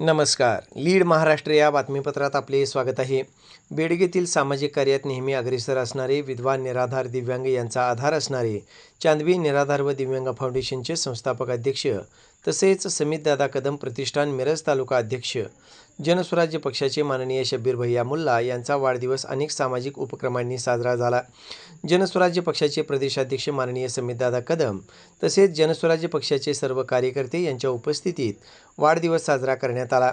नमस्कार. लीड महाराष्ट्र या बातमीपत्रात आपले स्वागत आहे. बेडगेतील सामाजिक कार्यात नेहमी अग्रेसर असणारे विद्वान निराधार दिव्यांग यांचा आधार असणारे चांदवी निराधार व दिव्यांग फाउंडेशनचे संस्थापक अध्यक्ष तसेच समितदादा कदम प्रतिष्ठान मिरज तालुका अध्यक्ष जनस्वराज्य पक्षाचे माननीय शब्बीर भैया मुल्ला यांचा वाढदिवस अनेक सामाजिक उपक्रमांनी साजरा झाला. जनस्वराज्य पक्षाचे प्रदेशाध्यक्ष माननीय समितदादा कदम तसेच जनस्वराज्य पक्षाचे सर्व कार्यकर्ते यांच्या उपस्थितीत वाढदिवस साजरा करण्यात आला.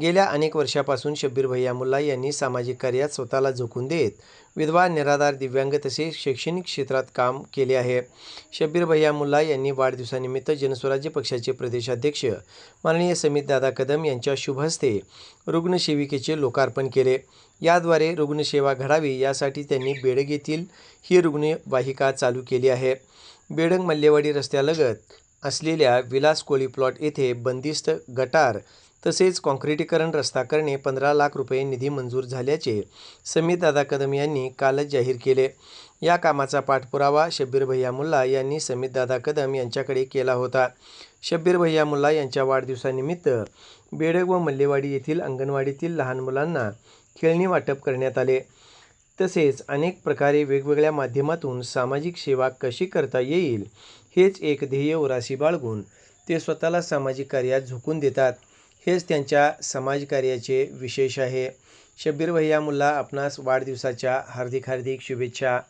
गेल्या अनेक वर्षापासून शब्बीर भैया मुल्ला यांनी सामाजिक कार्यात स्वतःला झोकून देत विधवा निराधार दिव्यांग तसेच शैक्षणिक क्षेत्रात काम केले आहे. शब्बीर भैया मुल्ला यांनी वाढदिवसानिमित्त जनस्वराज्य पक्षाचे प्रदेशाध्यक्ष माननीय समितदादा कदम यांच्या शुभहस्ते रुग्णसेविकेचे लोकार्पण केले. याद्वारे रुग्णसेवा घडावी यासाठी त्यांनी बेडग येथील ही रुग्णवाहिका चालू केली आहे. बेडग मल्लेवाडी रस्त्यालगत असलेल्या विलास कोळी प्लॉट येथे बंदिस्त गटार तसेच काँक्रिटीकरण रस्ता करणे पंधरा लाख रुपये निधी मंजूर झाल्याचे समितदादा कदम यांनी कालच जाहीर केले. या कामाचा पाठपुरावा शब्बीर भैया मुल्ला यांनी समितदादा कदम यांच्याकडे केला होता. शब्बीर भैया मुल्ला यांच्या वाढदिवसानिमित्त बेडग व मल्लेवाडी येथील अंगणवाडीतील लहान मुलांना खेळणी वाटप करण्यात आले. तसेच अनेक प्रकारे वेगवेगळ्या माध्यमातून सामाजिक सेवा कशी करता येईल हेच एक ध्येय उराशी बाळगून ते स्वतःला सामाजिक कार्यात झोकून देतात. हेच त्यांच्या समाजकार्याचे विशेष आहे. शब्बीर भैया मुल्ला आपणास वाढदिवसाच्या हार्दिक हार्दिक शुभेच्छा.